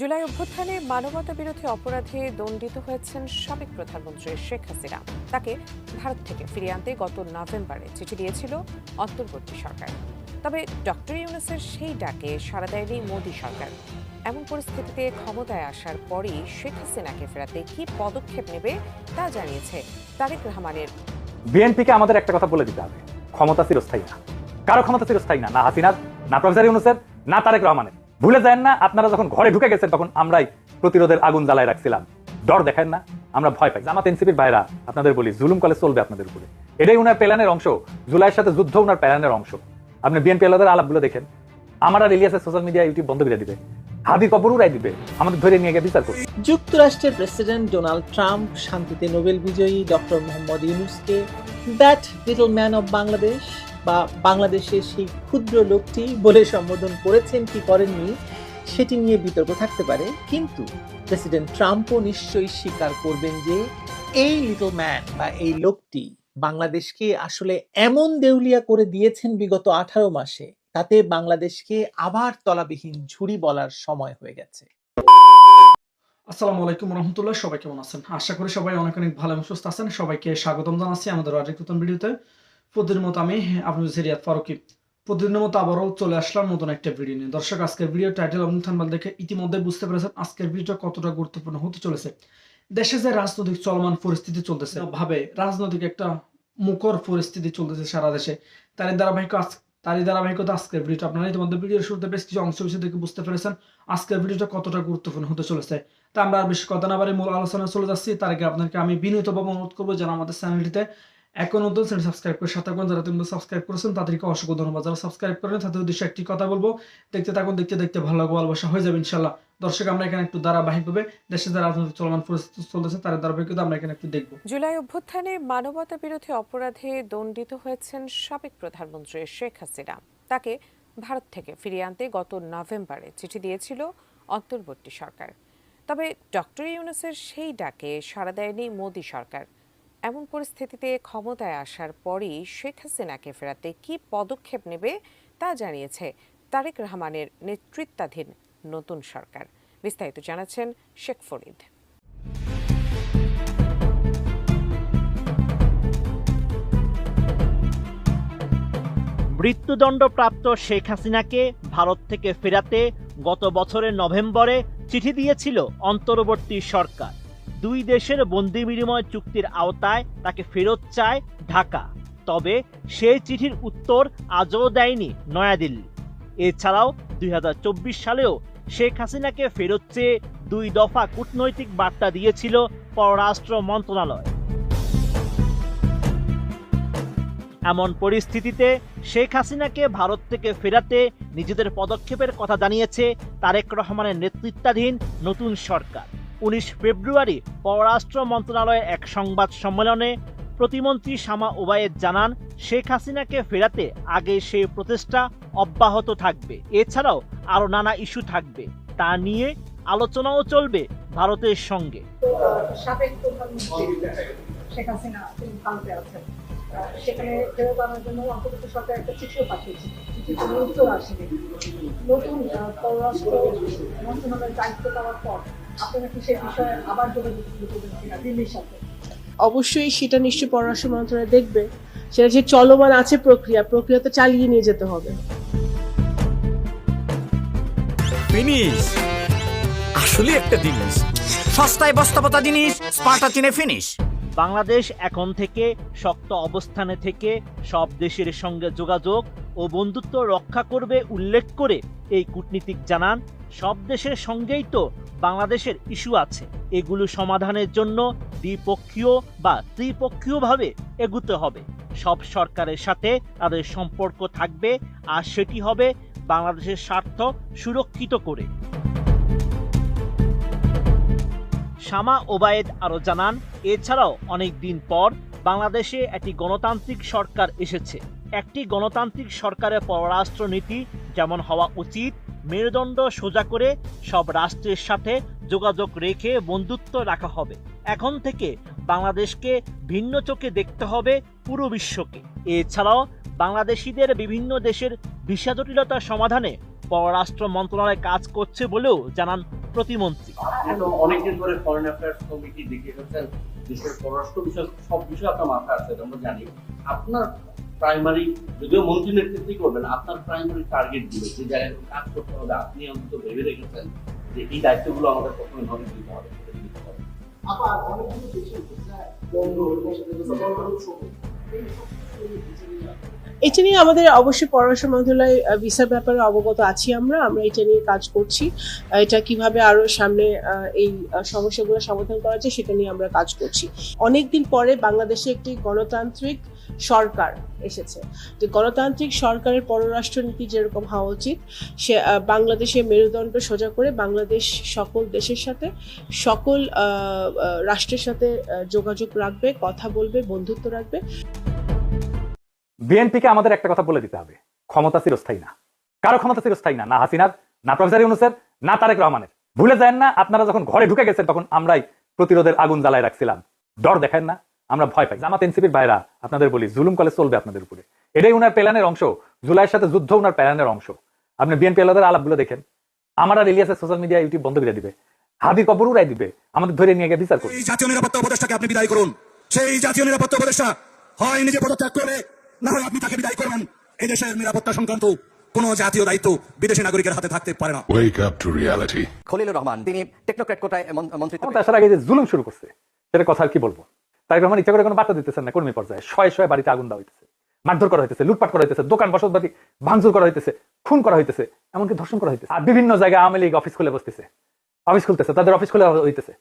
জুলাই অভ্যুত্থানে মানবতা বিরোধী অপরাধে দণ্ডিত হয়েছেন সাবেক প্রধানমন্ত্রী শেখ হাসিনা। তাকে ভারত থেকে ফিরিয়ে আনতে গত নভেম্বরে চিঠি দিয়েছিল অন্তর্বর্তী সরকার। তবে ডক্টর ইউনুসের সেই ডাকে সাড়া দেয়নি মোদী সরকার। এমন পরিস্থিতিতে ক্ষমতায় আসার পরই শেখ হাসিনাকে ফেরাতে কি পদক্ষেপ নেবে তা জানিয়েছে তারেক রহমানের। বিএনপিকে আমাদের একটা কথা বলে দিতে হবে, ক্ষমতা চিরস্থায়ী না। কারও ক্ষমতা চিরস্থায়ী না না হাসিনার, না প্রফেসর ইউনুসের, না তারেক রহমানের। ভুলে যায় না, আপনারা যখন ঘরে ঢুকে গেছেন, তখন আমরাই প্রতিরোধের আগুন জ্বালায় রাখছিলাম। ডর দেখেন না, আমরা ভয় পাই। জামাত এনসিপির বাইরা আপনাদের বলি, জুলুম কলে চলবে আপনাদের উপরে। এটাই উনার প্ল্যানের অংশ। জুলাইয়ের সাথে যুদ্ধ উনার প্ল্যানের অংশ। আপনি বিএনপি আলাদের আলাপগুলো দেখেন। আমার আর ইলিয়াসের সোশ্যাল মিডিয়া ইউটিউব বন্ধ করে দিবে। হাদি কবর উড়াই দিবে। আমাদের ধরে নিয়ে গিয়ে বিচার করবে। যুক্তরাষ্ট্রের প্রেসিডেন্ট ডোনাল্ড ট্রাম্প শান্তিতে নোবেল বিজয়ী ডক্টর মোহাম্মদ ইউনুসকে that little man of Bangladesh বা বাংলাদেশের সেই ক্ষুদ্র লোকটি বলে সম্বোধন করেছেন, কি করেননি, সেটি নিয়ে বিতর্ক থাকতে পারে। কিন্তু প্রেসিডেন্ট ট্রাম্পও নিশ্চয়ই স্বীকার করবেন যে এই লিটল ম্যান বা এই লোকটি বাংলাদেশকে আসলে এমন দেউলিয়া করে দিয়েছেন বিগত আঠারো মাসে, তাতে বাংলাদেশকে আবার তলাবিহীন ঝুড়ি বলার সময় হয়ে গেছে। আসসালামু আলাইকুম রহমতুল্লাহ, সবাই কেমন আছেন? আশা করি সবাই অনেক অনেক ভালো এবং সুস্থ আছেন। সবাইকে স্বাগতম জানাচ্ছি আমাদের আরেক নতুন ভিডিওতে। প্রতিদিনের মতো আমি আপনাদের সিরিয়াত ফারুকি। প্রতিদিনের মতো আবারও চলে আসলাম নতুন একটা ভিডিও নিয়ে। দর্শক, আজকের ভিডিও টাইটেল এবং থানবাল দেখে ইতিমধ্যে বুঝতে পেরেছেন আজকের ভিডিওটা কতটা গুরুত্বপূর্ণ হতে চলেছে। দেশে যে রাজনৈতিক চলমান পরিস্থিতি চলতেছে, ভাবে রাজনৈতিক একটা মুখর পরিস্থিতি চলতেছে সারা দেশে। তারই ধারাবাহিক আজ- তারই ধারাবাহিকতা আজকের ভিডিওটা আপনারা ইতিমধ্যে ভিডিওর শুরুতে বেশ কিছু অংশ বিষয় দেখে বুঝতে পেরেছেন আজকের ভিডিওটা কতটা গুরুত্বপূর্ণ হতে চলেছে। তা আমরা আর বেশি কথা না বাড়ি মূল আলোচনা চলে যাচ্ছি। তার আগে আপনাকে আমি বিনীতভাবে অনুরোধ করব যেন আমাদের চ্যানেলটিতে এখন নতুন চ্যানেল সাবস্ক্রাইব করে সাথে যারা তুমি সাবস্ক্রাইব করেছেন, তাদেরকে অসংখ্য ধন্যবাদ। যারা সাবস্ক্রাইব করেন, তাদের উদ্দেশ্যে একটি কথা বলব। দেখতে থাকুন, দেখতে দেখতে ভালো লাগবে, ভালোবাসা হয়ে যাবে ইনশাল্লাহ দর্শক, আমরা এখানে একটু ধারাবাহিকভাবে দেশে যে রাজনৈতিক চলমান পরিস্থিতি চলতেছে, তার ধারাবাহিকতা আমরা এখানে একটু দেখব। জুলাই অভ্যুত্থানে মানবতা বিরোধী অপরাধে দণ্ডিত হয়েছেন সাবেক প্রধানমন্ত্রী শেখ হাসিনা। তাকে ভারত থেকে ফিরিয়ে আনতে গত নভেম্বরে চিঠি দিয়েছিল অন্তর্বর্তী সরকার। তবে ডক্টর ইউনুসের সেই ডাকে সাড়া দেয়নি মোদী সরকার। এমন পরিস্থিতিতে ক্ষমতায় আসার পরই শেখ হাসিনাকে ফেরাতে কি পদক্ষেপ নেবে তা জানিয়েছে তারেক রহমানের নেতৃত্বাধীন নতুন সরকার। বিস্তারিত জানাচ্ছেন শেখ ফরিদ। মৃত্যুদণ্ডপ্রাপ্ত শেখ হাসিনাকে ভারত থেকে ফেরাতে গত বছরের নভেম্বরে চিঠি দিয়েছিল অন্তর্বর্তী সরকার। দুই দেশের বন্দি বিনিময় চুক্তির আওতায় তাকে ফেরত চায় ঢাকা। তবে সেই চিঠির উত্তর আজও দেয়নি নয়াদিল্লি। এছাড়াও দুই হাজার চব্বিশ সালেও শেখ হাসিনাকে ফেরত চেয়ে দুই দফা কূটনৈতিক বার্তা দিয়েছিল পররাষ্ট্র মন্ত্রণালয়। এমন পরিস্থিতিতে শেখ হাসিনাকে ভারত থেকে ফেরাতে নিজেদের পদক্ষেপের কথা জানিয়েছে তারেক রহমানের নেতৃত্বাধীন নতুন সরকার। উনিশ ফেব্রুয়ারি পররাষ্ট্র মন্ত্রণালয়ের এক সংবাদ সম্মেলনে প্রতিমন্ত্রী শামা ওবায়েদ জানান, শেখ হাসিনাকে ফেরাতে আগে সেই প্রচেষ্টা অব্যাহত থাকবে। এছাড়াও আরও নানা ইস্যু থাকবে। তা নিয়ে আলোচনাও চলবে ভারতের সঙ্গে। সেখানে নতুন পররাষ্ট্র মন্ত্রণালয়ের দায়িত্ব পাওয়ার পর আপনারা কি সে বিষয়ে আবার যোগাযোগ করবেন কিনা দিল্লির সাথে? অবশ্যই সেটা নিশ্চয়ই পররাষ্ট্র মন্ত্রণালয় দেখবে। সেটা যে চলমান আছে প্রক্রিয়া প্রক্রিয়া তো চালিয়ে নিয়ে যেতে হবে। ফিনিশ। আসলে একটা জিনিস। সস্তায় বস্তাপতা জিনিস স্পার্টা চিনে ফিনিশ। বাংলাদেশ এখন থেকে শক্ত অবস্থানে থেকে সব দেশের সঙ্গে যোগাযোগ ও বন্ধুত্ব রক্ষা করবে উল্লেখ করে এই কূটনীতিক জানান। সব দেশের সঙ্গেই তো বাংলাদেশের ইস্যু আছে। এগুলো সমাধানের জন্য দ্বিপক্ষীয় বা ত্রিপক্ষীয়ভাবে এগুতে হবে। সব সরকারের সাথে তাদের সম্পর্ক থাকবে আর সেটি হবে বাংলাদেশের স্বার্থ সুরক্ষিত করে। শামা ওবায়েদ আরও জানান, এছাড়াও অনেক দিন পর বাংলাদেশে একটি গণতান্ত্রিক সরকার এসেছে। একটি গণতান্ত্রিক সরকারের পররাষ্ট্রনীতি যেমন হওয়া উচিত মেরুদণ্ড সোজা করে সব রাষ্ট্রের সাথে যোগাযোগ রেখে বন্ধুত্ব রাখা হবে। এখন থেকে বাংলাদেশকে ভিন্ন চোখে দেখতে হবে পুরো বিশ্বকে। এছাড়াও বাংলাদেশিদের বিভিন্ন দেশের ভিসা জটিলতা সমাধানে পররাষ্ট্র মন্ত্রণালয় কাজ করছে বলেও জানান প্রতিমন্ত্রী। অনেকদিন ধরে ফরেন কমিটি দেশের পররাষ্ট্র বিষয় সব বিষয় আছে আমরা জানি। আপনার প্রাইমারি যদিও মন্ত্রী নেতৃত্বই করবেন, আপনার প্রাইমারি টার্গেটগুলো, যে জায়গায় কাজ করতে হবে, আপনি অন্তত ভেবে রেখেছেন যে এই দায়িত্বগুলো আমাদের প্রথমে ধরে দিতে হবে। আবার অনেকগুলো দেশে বন্ধ এটা নিয়ে আমাদের অবশ্যই পররাষ্ট্র মন্ত্রণালয় ভিসার ব্যাপারে অবগত আছি আমরা। আমরা এটা নিয়ে কাজ করছি। এটা কীভাবে আরও সামনে এই সমস্যাগুলো সমাধান করা যায় সেটা নিয়ে আমরা কাজ করছি। অনেকদিন পরে বাংলাদেশে একটি গণতান্ত্রিক সরকার এসেছে। যে গণতান্ত্রিক সরকারের পররাষ্ট্র নীতি যেরকম হওয়া উচিত, সে বাংলাদেশের মেরুদণ্ড সোজা করে বাংলাদেশ সকল দেশের সাথে, সকল রাষ্ট্রের সাথে যোগাযোগ রাখবে, কথা বলবে, বন্ধুত্ব রাখবে। বিএনপিকে আমাদের একটা কথা বলে দিতে হবে, ক্ষমতা চিরস্থায়ী না। কারও ক্ষমতা চিরস্থায়ী না না হাসিনার, না প্রফেসর ইউনুসের, না তারেক রহমানের। ভুলে যায় না, আপনারা যখন ঘরে ঢুকে গেছেন, তখন আমরাই প্রতিরোধের আগুন জ্বালায় রাখছিলাম। ডর দেখেন না, আমরা ভয় পাই। জামাত এনসিপির ভাইরা, আপনাদের বলি, জুলুম কলে চলবে আপনাদের উপরে। এটাই উনার প্ল্যানের অংশ, জুলাইয়ের সাথে যুদ্ধ উনার প্ল্যানের অংশ। আপনি বিএনপি আলাদের আলাপগুলো দেখেন। আমার আর ইলিয়াসের সোশ্যাল মিডিয়া ইউটিউব বন্ধ করে দিবে। হাদি কবর উড়াই দিবে। আমাদের ধরে নিয়ে গিয়ে বিচার এই জাতীয় নিরাপত্তা উপদেষ্টাকে আপনি বিদায় করুন। সেই জাতীয় নিরাপত্তা উপদেষ্টা হয় নিজে পদত্যাগ করবে। না হয় আপনি তাকে বিদায় করবেন। এই দেশের নিরাপত্তা সংক্রান্ত কোন জাতীয় দায়িত্ব বিদেশি নাগরিকের হাতে থাকতে পারে না। Wake up to reality. Khalilur Rahman তিনি টেকনোক্র্যাট কোটায় মন- মন্ত্রিত্ব আসার আগে যে জুলুম শুরু করছে সেটা কথা আর কি বলব? তাই রহমান ইচ্ছা করে কোনো বার্তা দিতেছেন না কর্মী পর্যায়ে। শয়ে শয়ে বাড়িতে আগুন দেওয়া হইতেছে মারধর করা হইতেছে লুটপাট করা হইতেছে দোকান বসতবাড়ি ভাঙচুর করা হইতেছে খুন করা হইতেছে এমনকি ধর্ষণ করা হইতেছে। আর বিভিন্ন জায়গায় আওয়ামী লীগ অফিস খুলে বসতেছে। অফিস খুলতেছে তাদের অফিস খুলে হইতেছে।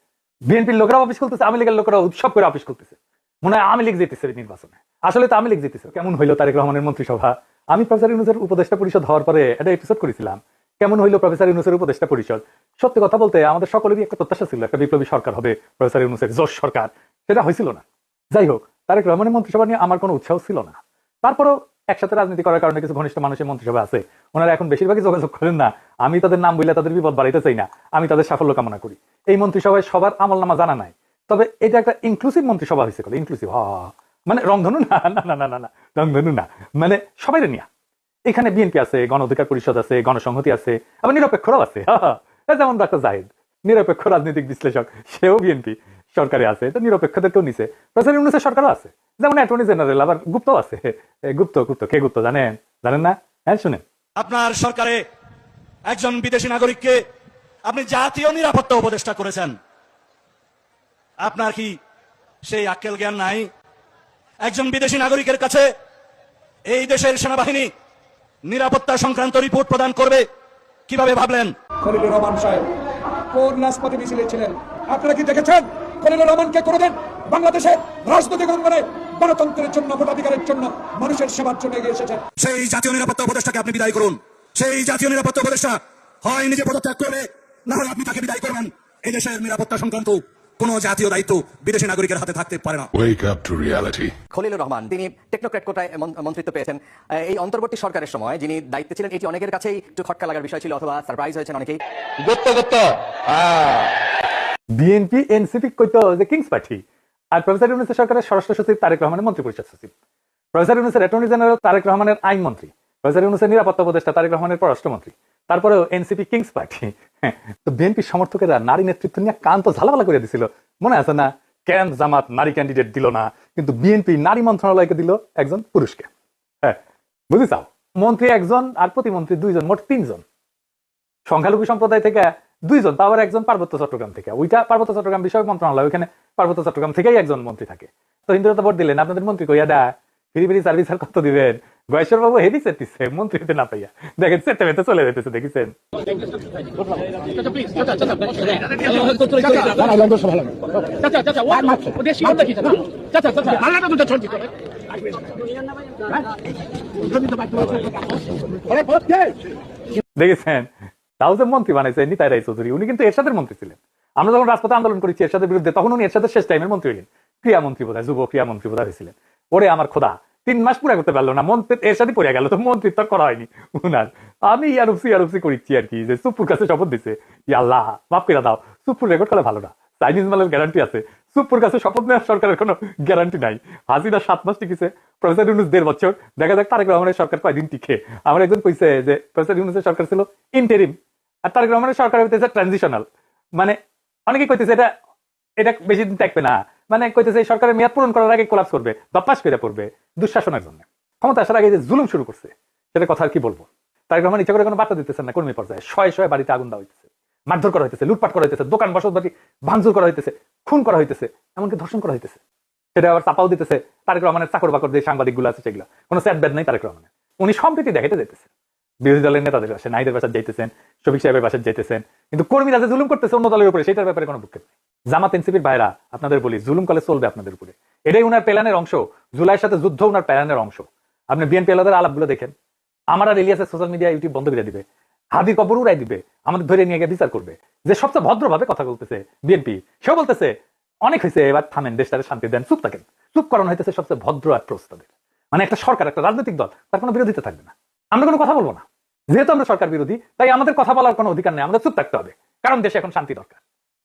বিএনপির লোকেরা অফিস খুলতেছে আওয়ামী লীগের লোকেরা উৎসব করে অফিস খুলতেছে। মনে হয় আওয়ামী লীগ জিতেছে নির্বাচনে। আসলে তো আওয়ামী লীগ জিতেছে। কেমন হইল তারেক রহমানের মন্ত্রিসভা? আমি প্রফেসর ইউনুসের উপদেষ্টা পরিষদ হওয়ার পরে একটা এপিসোড করেছিলাম। কেমন হইল প্রফেসর ইউনুসের উপদেষ্টা পরিষদ? সত্যি কথা বলতে আমাদের সকলেরই একটা প্রত্যাশা ছিল, একটা বিপ্লবী সরকার হবে প্রফেসর ইউনুসের, জোশ সরকার। সেটা হয়েছিল না। যাই হোক, তারেক রহমানের মন্ত্রিসভা নিয়ে আমার কোনো উৎসাহ ছিল না। তারপরেও একসাথে রাজনীতি করার কারণে কিছু ঘনিষ্ঠ মানুষের মন্ত্রিসভা আছে। ওনারা এখন বেশিরভাগই যোগাযোগ করেন না। আমি তাদের নাম বললে তাদের বিপদ বাড়াইতে চাই না। আমি তাদের সাফল্য কামনা করি। এই মন্ত্রিসভায় সবার আমল নামা জানা নাই। তবে এটা একটা ইনক্লুসিভ মন্ত্রিসভা হয়েছে কথা ইনক্লুসিভ হ মানে রংধনু না না না না না না, রংধনু না। মানে সবাই নিয়া। এখানে বিএনপি আছে, গণ অধিকার পরিষদ আছে, গণসংহতি আছে, আবার নিরপেক্ষরাও আছে যেমন ডাক্তার জাহিদ, নিরপেক্ষ রাজনৈতিক বিশ্লেষক, সেও বিএনপি সরকারে আছে, তো নিরপেক্ষদেরকেও নিছে। প্রেসিডেন্ট ইউনুসের সরকারও আছে, যেমন অ্যাটর্নি জেনারেল, আবার গুপ্ত আছে। গুপ্ত গুপ্ত, কে গুপ্ত জানেন? জানেন না? হ্যাঁ শুনেন। আপনার সরকারে একজন বিদেশি নাগরিককে আপনি জাতীয় নিরাপত্তা উপদেষ্টা করেছেন। আপনার কি সেই আক্কেল জ্ঞান নাই? একজন বিদেশি নাগরিকের কাছে এই দেশের সেনাবাহিনী নিরাপত্তা সংক্রান্ত রিপোর্ট প্রদান করবে কীভাবে ভাবলেন? খলিলুর রহমান সাহেব কোন নাশপাতি মিছিলে ছিলেন? আপনারা কি দেখেছেন? খলিলুর রহমানকে কোনোদিন বাংলাদেশের রাজনৈতিক অঙ্গনে গণতন্ত্রের জন্য ভোটাধিকারের জন্য মানুষের সেবার জন্য এগিয়ে এসেছেন? সেই জাতীয় নিরাপত্তা উপদেষ্টাকে আপনি বিদায় করুন। সেই জাতীয় নিরাপত্তা উপদেষ্টা হয় নিজে পদত্যাগ করবে না হয় আপনি তাকে বিদায় করবেন। এই দেশের নিরাপত্তা সংক্রান্ত কোন জাতীয় দায়িত্ব বিদেশি নাগরিকের হাতে থাকতে পারে না। Wake up to reality. Khalilur Rahman তিনি টেকনোক্র্যাট কোটায় মন্ত্রিত্ব পেয়েছেন। এই অন্তর্বর্তী সরকারের সময় যিনি দায়িত্বে ছিলেন এটি অনেকের কাছেই একটু খটকা লাগার বিষয় ছিল অথবা সারপ্রাইজ হয়েছেন অনেকেই। বিএনপি এনসিপি কইতো যে কিংস পার্টি আর প্রফেসর ইউনুসের সরকারের স্বরাষ্ট্র সচিব তারেক রহমানের মন্ত্রী পরিষদ সচিব। প্রফেসর ইউনুসের অ্যাটর্নি জেনারেল তারেক রহমানের আইনমন্ত্রী প্রফেসর ইউনুসের নিরাপত্তা উপদেষ্টা তারেক রহমানের পররাষ্ট্রমন্ত্রী তারপরেও এনসিপি কিংস পার্টি তো বিএনপির সমর্থকেরা নারী নেতৃত্ব নিয়ে কান তো ঝালাপালা করে দিছিল। মনে আছে না? কেন জামাত নারী ক্যান্ডিডেট দিল না? কিন্তু বিএনপি নারী মন্ত্রণালয়কে দিল একজন পুরুষকে। হ্যাঁ বুঝি চাও মন্ত্রী একজন আর প্রতিমন্ত্রী দুইজন, মোট তিনজন। সংখ্যালঘু সম্প্রদায় থেকে দুইজন তাও একজন পার্বত্য চট্টগ্রাম থেকে। ওইটা পার্বত্য চট্টগ্রাম বিষয়ক মন্ত্রণালয়, ওইখানে পার্বত্য চট্টগ্রাম থেকেই একজন মন্ত্রী থাকে। তো হিন্দুরা তো ভোট দিলেন, আপনাদের মন্ত্রী কইয়া দা ফিরি ফিরি সার্ভিস আর কত দিবেন? গয়েশ্বর বাবু হেভি চেতিছে মন্ত্রীতে না পাইয়া। দেখেন চেতে মেতে চলে যেতেছে দেখেছেন? দেখেছেন? তাও যে মন্ত্রী বানাইছে নিতাই রায় চৌধুরী। উনি কিন্তু এরশাদের মন্ত্রী ছিলেন। আমরা যখন রাজপথে আন্দোলন করেছি এরশাদের বিরুদ্ধে, তখন উনি এরশাদের শেষ টাইমের মন্ত্রী হলেন ক্রিয়ামন্ত্রী বোধহয়, যুব ক্রিয়ামন্ত্রী বোধহয় হয়েছিলেন। ওরে আমার খোদা তিন মাস পুরা করতে পারল না, মন্ত্রী এর সাথে পড়ে গেল, তো মন্ত্রিত্ব করা হয়নি। উনার, আমি ইয়ারুপসি ইয়ারুপসি করিচ্ছি আর কি, যে সুপুর কাছে শপথ দিছে আল্লাহ, মাফ করে দাও সুপুর রেকর্ড করলে ভালো না চাইনিজ মালের গ্যারান্টি আছে সুপুর কাছে শপথ নেওয়ার সরকারের কোনো গ্যারান্টি নাই। হাসিনা সাত মাস টিকেছে প্রফেসর ইউনুস দেড় বছর, দেখা যাক তারেক রহমানের সরকার কয়দিন টিকে। আমার একজন কইছে যে প্রফেসর ইউনুসের সরকার ছিল ইন্টেরিম আর তারেক রহমানের সরকার হইতেছে ট্রানজিশনাল মানে অনেকে কইতেছে এটা এটা বেশি দিন থাকবে না মানে কইতেছে এই সরকারের মেয়াদ পূরণ করার আগে কোলাপস করবে পাশ করে পড়বে দুঃশাসনের জন্য। ক্ষমতা আসার আগে যে জুলুম শুরু করছে সেটা কথা আর কি বলব? তারেক রহমান ইচ্ছা করে কোনো বার্তা দিতেছেন না, কর্মী পর্যায়ে। শয়ে শয়ে বাড়িতে আগুন দেওয়া হইতেছে, মারধর করা হইতেছে, লুটপাট করা হইতেছে, দোকান বসত বাড়ি ভাঙচুর করা হইতেছে, খুন করা হইতেছে, এমনকি ধর্ষণ করা হইতেছে। সেটা আবার চাপাও দিতেছে, তারেক রহমানের চাকর বাকর যে সাংবাদিকগুলো আছে সেগুলো। কোনো স্যাট ব্যাড নাই তারেক রহমানের। উনি সম্প্রীতি দেখাইতে যেতেছে বিরোধী দলের নেতাদের পাশে নাইদের পাশে যাইতেছেন, শফিক সাহেবের পাশে যাইতেছেন, কিন্তু কর্মীরা যে জুলুম করতেছে অন্য দলের উপরে সেটার ব্যাপারে কোনো ভূক্ষেপ নেই। জামাত এনসিপির ভাইরা, আপনাদের বলি, জুলুম কলে চলবে আপনাদের উপরে। এটাই উনার প্ল্যানের অংশ, জুলাইয়ের সাথে যুদ্ধ উনার প্ল্যানের অংশ। আপনি বিএনপি আলাদের আলাপগুলো দেখেন। আমার আর এলিয়াসের সোশ্যাল মিডিয়া ইউটিউব বন্ধ করে দিবে। হাদির কবর উড়াই দিবে। আমাদের ধরে নিয়ে গিয়ে বিচার করবে। যে সবচেয়ে ভদ্রভাবে কথা বলতেছে বিএনপি, সেও বলতেছে, অনেক হয়েছে, এবার থামেন, দেশটারে শান্তি দেন, চুপ থাকেন। চুপ করানো হইতেছে সবচেয়ে ভদ্র অ্যাপ্রোচ তাদের মানে একটা সরকার, একটা রাজনৈতিক দল, তার কোনো বিরোধিতা থাকবে না। আমরা কোনো কথা বলব না। যেহেতু আমরা সরকার বিরোধী, তাই আমাদের কথা বলার কোনো অধিকার নেই। আমাদের চুপ থাকতে হবে। কারণ দেশে এখন শান্তি দরকার।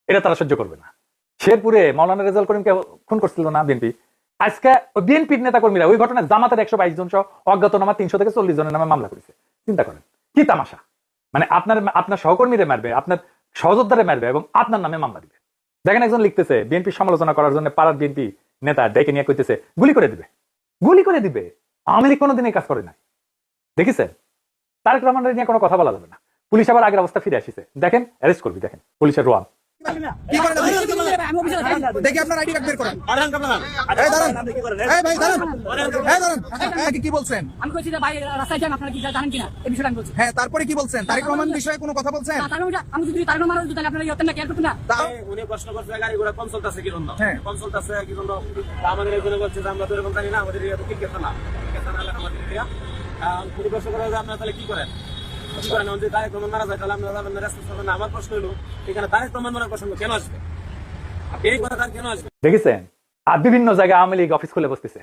এটা তারা সহ্য করবে না। শেরপুরে মৌলানা রেজাল করিমকে খুন করছিল না বিএনপি। আজকে বিএনপির নেতা কর্মীরা ওই ঘটনায় জামাতের একশো বাইশ জন সহ অজ্ঞাতনামা তিনশো থেকে চল্লিশ জনের নামে মামলা করেছে। চিন্তা করেন। কি তামাশা? মানে আপনার আপনার সহকর্মীরে মারবে, আপনার সহযোদ্ধারে মারবে এবং আপনার নামে মামলা দিবে। দেখেন একজন লিখতেছে, বিএনপি সমালোচনা করার জন্য পাড়ার বিএনপি নেতা ডেকে নিয়ে কইতেছে, গুলি করে দিবে। গুলি করে দিবে। আওয়ামী লীগ কোনোদিন এই কাজ করে নাই। দেখেছেন তারেক রহমানের নিয়ে কোনো কথা বলা যাবে না। পুলিশ আবার আগের অবস্থা ফিরে আসিছে। দেখেন অ্যারেস্ট করবি দেখেন পুলিশের রোয়ান। দেখি আপনার আইডি কার্ড বের করেন। এই দাঁড়ান। এই ভাই দাঁড়ান। এই দাঁড়ান। আগে কি বলছেন? আমি কইছি যে ভাই রাস্তায় যান আপনারা কি জানেন কিনা? এই বিষয়টা আমি বলছি। হ্যাঁ তারপরে কি বলছেন? তারেক রহমান বিষয়ে কোনো কথা বলছেন? আমি যদি তার মারা দিতেন আপনারা ইয়তেন না কেয়ার করতেন না। উনি প্রশ্ন করছে গাড়ি ঘোড়া কম চলতেছে কি জন্য? হ্যাঁ। কম চলতেছে কি জন্য? আমাদের একজনে বলছে যে আমরা তো এরকম জানি না আমাদের এরিয়া তো না ক্রিকেট না হলে আমাদের এরিয়া কেন আর বিভিন্ন জায়গায় আওয়ামী লীগ অফিস খুলে বসতেছে।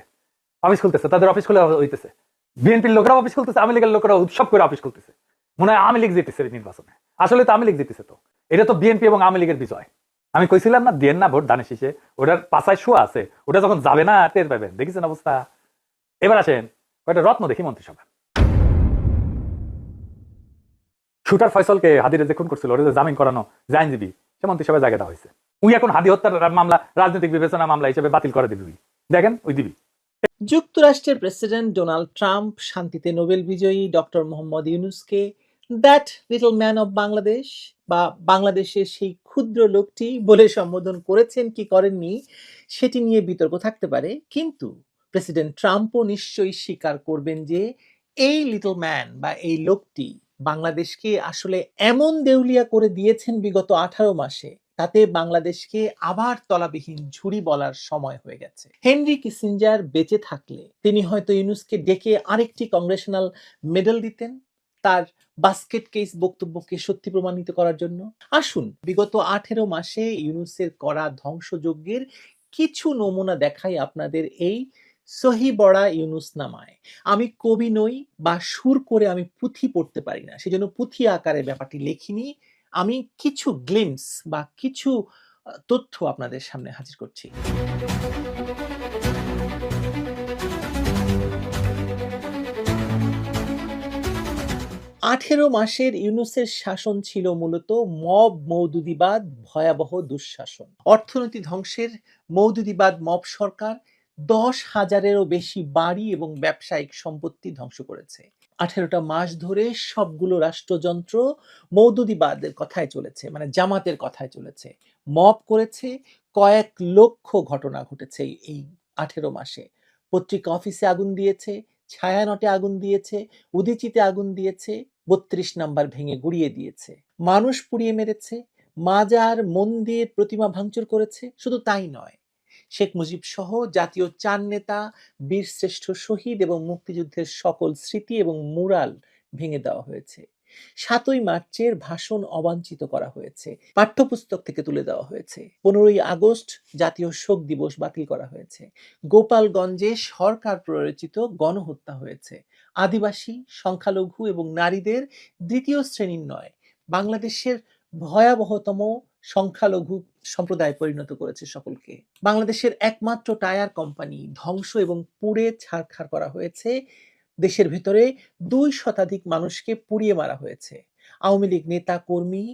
অফিস খুলতেছে, তাদের অফিস খুলে হইতেছে। বিএনপির লোকরা অফিস খুলতেছে, আওয়ামী লীগের লোকরা উৎসব করে অফিস খুলতেছে। মনে হয় আওয়ামী লীগ জিতেছে নির্বাচনে। আসলে তো আওয়ামী লীগ জিতেছে তো। এটা তো বিএনপি এবং আওয়ামী লীগের বিজয়। আমি কইছিলাম না দেন না ভোট দানে শেষে। ওটার পাশায় শোয়া আছে। ওটা যখন যাবে না, টের পাবেন দেখেছেন অবস্থা? এবার আসেন কয়টা রত্ন দেখি মন্ত্রিসভা শুটার ফয়সলকে হাদিরে যে খুন করছিল, ওরা জামিন করানো যে আইনজীবী, সে মন্ত্রিসভায় জায়গা দেওয়া হয়েছে। উই এখন হাদি হত্যার মামলা, রাজনৈতিক বিবেচনা মামলা হিসেবে বাতিল করে দিবি। দেখেন, ওই দিবি। যুক্তরাষ্ট্রের প্রেসিডেন্ট ডোনাল্ড ট্রাম্প শান্তিতে নোবেল বিজয়ী ডক্টর মোহাম্মদ ইউনুসকে, that little man of Bangladesh বা বাংলাদেশের সেই ক্ষুদ্র লোকটি বলে সম্বোধন করেছেন কি করেননি, সেটি নিয়ে বিতর্ক থাকতে পারে। কিন্তু প্রেসিডেন্ট ট্রাম্পও নিশ্চয়ই স্বীকার করবেন যে এই লিটল ম্যান বা এই লোকটি বাংলাদেশকে আসলে এমন দেউলিয়া করে দিয়েছেন বিগত আঠারো মাসে, তাতে বাংলাদেশকে আবার তলাবিহীন ঝুড়ি বলার সময় হয়ে গেছে। হেনরি কিসিঞ্জার বেঁচে থাকলে তিনি হয়তো ইউনুসকে ডেকে আরেকটি কংগ্রেশনাল মেডেল দিতেন তার বাস্কেট কেস বক্তব্যকে সত্যি প্রমাণিত করার জন্য। আসুন, বিগত আঠেরো মাসে ইউনুসের করা ধ্বংসযজ্ঞের কিছু নমুনা দেখাই আপনাদের এই সহি বড়া ইউনুস নামায়। আমি কবি নই বা সুর করে আমি পুঁথি পড়তে পারি না, সেজন্য পুঁথি আকারে ব্যাপারটি লেখিনি। আমি কিছু গ্লিমস বা কিছু তথ্য আপনাদের সামনে হাজির করছি। আঠেরো মাসের ইউনুসের শাসন ছিল মূলত মব মৌদুদিবাদ ভয়াবহ দুঃশাসন। অর্থনীতি ধ্বংসের মৌদুদিবাদ মব সরকার দশ হাজারেরও বেশি বাড়ি এবং ব্যবসায়িক সম্পত্তি ধ্বংস করেছে। আঠেরোটা মাস ধরে সবগুলো রাষ্ট্রযন্ত্র মৌদুদিবাদের কথায় চলেছে মানে জামাতের কথায় চলেছে। মব করেছে, কয়েক লক্ষ ঘটনা ঘটেছে এই- এই আঠেরো মাসে। পত্রিকা অফিসে আগুন দিয়েছে, ছায়ানটে আগুন দিয়েছে, উদিচিতে আগুন দিয়েছে, বত্রিশ নাম্বার ভেঙে গুড়িয়ে দিয়েছে। মানুষ পুড়িয়ে মেরেছে, মাজার মন্দির প্রতিমা ভাঙচুর করেছে, শুধু তাই নয়। শেখ মুজিব সহ জাতীয় চার নেতা বীরশ্রেষ্ঠ শহীদ এবং মুক্তিযুদ্ধের সকল স্মৃতি এবং মুরাল ভেঙে দেওয়া হয়েছে। সাতই মার্চের ভাষণ অবাঞ্ছিত করা হয়েছে। পাঠ্যপুস্তক থেকে তুলে দেওয়া হয়েছে। পনেরোই আগস্ট জাতীয় শোক দিবস বাতিল করা হয়েছে। গোপালগঞ্জে সরকার প্ররোচিত গণহত্যা হয়েছে। আদিবাসী, সংখ্যালঘু এবং নারীদের দ্বিতীয় শ্রেণির নয়, বাংলাদেশের ভয়াবহতম সংখ্যালঘু সম্প্রদায় পরিণত করেছে সকলকে। বাংলাদেশের একমাত্র টায়ার কোম্পানি ধ্বংস এবং পুড়ে ছাড়খাড় করা হয়েছে। দেশের ভিতরে দুই শতাধিক মানুষকে পুড়িয়ে মারা হয়েছে। আওয়ামী লীগ নেতা, কর্মী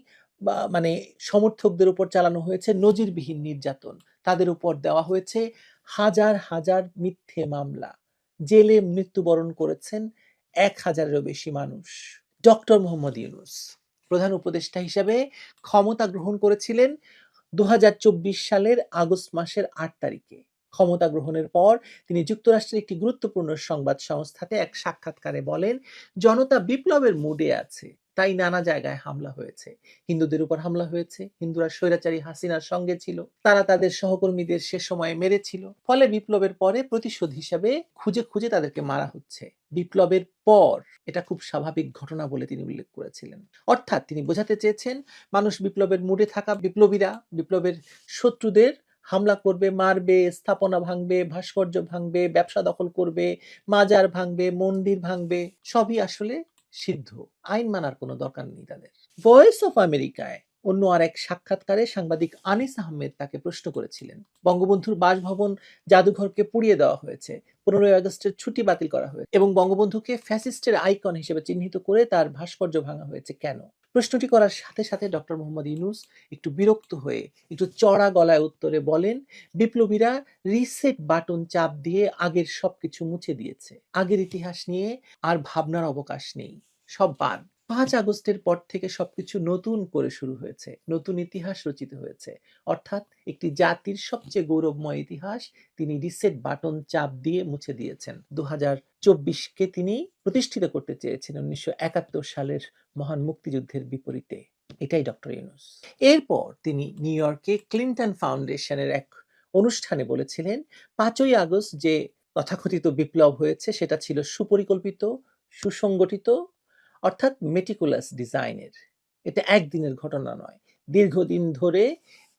বা মানে সমর্থকদের উপর চালানো হয়েছে নজিরবিহীন নির্যাতন। তাদের উপর দেওয়া হয়েছে হাজার হাজার মিথ্যে মামলা। জেলে মৃত্যুবরণ করেছেন এক হাজারেরও বেশি মানুষ। ডক্টর মোহাম্মদ ইউনুস। প্রধান উপদেষ্টা হিসাবে ক্ষমতা গ্রহণ করেছিলেন দু হাজার চব্বিশ সালের আগস্ট মাসের আট তারিখে। ক্ষমতা গ্রহণের পর তিনি যুক্তরাষ্ট্রের একটি গুরুত্বপূর্ণ সংবাদ সংস্থাতে এক সাক্ষাৎকারে বলেন, জনতা বিপ্লবের মুডে আছে। তাই নানা জায়গায় হামলা হয়েছে। হিন্দুদের উপর হামলা হয়েছে। হিন্দুরা স্বৈরাচারী হাসিনার সঙ্গে ছিল। তারা তাদের সহকর্মীদের সে সময়ে মেরেছিল। ফলে বিপ্লবের পরে প্রতিশোধ হিসাবে খুঁজে খুঁজে তাদেরকে মারা হচ্ছে। বিপ্লবের পর এটা খুব স্বাভাবিক ঘটনা বলে তিনি উল্লেখ করেছিলেন। অর্থাৎ তিনি বোঝাতে চেয়েছেন, মানুষ বিপ্লবের মুডে থাকা বিপ্লবীরা, বিপ্লবের শত্রুদের হামলা করবে, মারবে, স্থাপনা ভাঙবে, ভাস্কর্য ভাঙবে, ব্যবসা দখল করবে, মাজার ভাঙবে, মন্দির ভাঙবে, সবই আসলে সিদ্ধ। আইন মানার কোনো দরকার নেই তাদের। ভয়েস অফ আমেরিকায় অন্য আর এক সাক্ষাৎকারে সাংবাদিক আনিস আহমেদ তাকে প্রশ্ন করেছিলেন। বঙ্গবন্ধুর বাসভবন জাদুঘরকে পুড়িয়ে দেওয়া হয়েছে। পনেরোই আগস্টের ছুটি বাতিল করা হয়েছে এবং বঙ্গবন্ধুকে ফ্যাসিস্টের আইকন হিসেবে চিহ্নিত করে তার ভাস্কর্য ভাঙা হয়েছে কেন? প্রশ্নটি করার সাথে সাথে ডক্টর মোহাম্মদ ইউনুস একটু বিরক্ত হয়ে একটু চড়া গলায় উত্তরে বলেন, বিপ্লবীরা রিসেট বাটন চাপ দিয়ে আগের সবকিছু মুছে দিয়েছে। আগের ইতিহাস নিয়ে আর ভাবনার অবকাশ নেই। সব বাদ। পাঁচ আগস্টের পর থেকে সবকিছু নতুন করে শুরু হয়েছে, নতুন ইতিহাস রচিত হয়েছে। অর্থাৎ একটি জাতির সবচেয়ে গৌরবময় ইতিহাস তিনি রিসেট বাটন চাপ দিয়ে মুছে দিয়েছেন। দু চব্বিশকে তিনি প্রতিষ্ঠিত করতে চেয়েছেন উনিশশো একাত্তর সালের মহান মুক্তিযুদ্ধের বিপরীতে। এটাই ডক্টর ইউনুস। এরপর তিনি নিউ ইয়র্কে ক্লিন্টন ফাউন্ডেশনের এক অনুষ্ঠানে বলেছিলেন, পাঁচই আগস্ট যে তথাকথিত বিপ্লব হয়েছে সেটা ছিল সুপরিকল্পিত, সুসংগঠিত অর্থাৎ মেটিকুলাস ডিজাইনের এটা একদিনের ঘটনা নয়। দীর্ঘদিন ধরে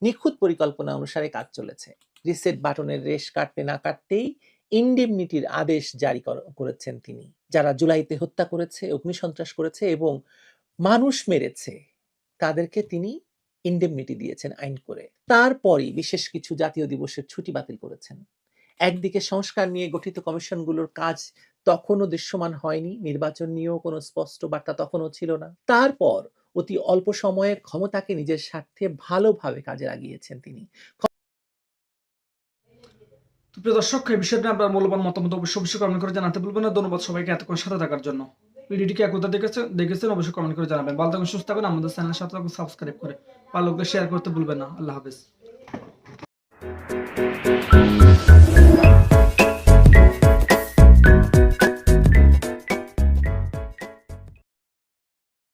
নিখুঁত পরিকল্পনা অনুসারে কাজ চলেছে। রিসেট বাটনের রেশ কাটতে না কাটতেই ইন্ডেমনিটির আদেশ জারি করেছেন তিনি, যারা জুলাইতে হত্যা করেছে, অগ্নিসন্ত্রাস করেছে এবং মানুষ মেরেছে, তাদেরকে তিনি ইন্ডেমনিটি দিয়েছেন আইন করে। তারপরই বিশেষ কিছু জাতীয় দিবসের ছুটি বাতিল করেছেন। একদিকে সংস্কার নিয়ে গঠিত কমিশনগুলোর কাজ তখনও দৃশ্যমান হয়নি, নির্বাচন নিয়েও কোনো স্পষ্ট বার্তা তখনও ছিল না। তারপর অতি অল্প সময়ে ক্ষমতাকে নিজের স্বার্থে ভালোভাবে কাজে লাগিয়েছেন তিনি। তো প্রিয় দর্শক, এই বিষয়টি আপনার মূল্যবান মতামত অবশ্যই অবশ্যই কমেন্ট করে জানাতে ভুলবেন না। ধন্যবাদ সবাইকে এতক্ষণ সাথে থাকার জন্য। ভিডিওটিকে দেখেছেন দেখেছেন অবশ্যই কমেন্ট করে জানাবেন। ভালো থাকুন, সুস্থ থাকুন। আমাদের চ্যানেলের সাথে সাবস্ক্রাইব করে ভালো শেয়ার করতে ভুলবেন না। আল্লাহ হাফেজ।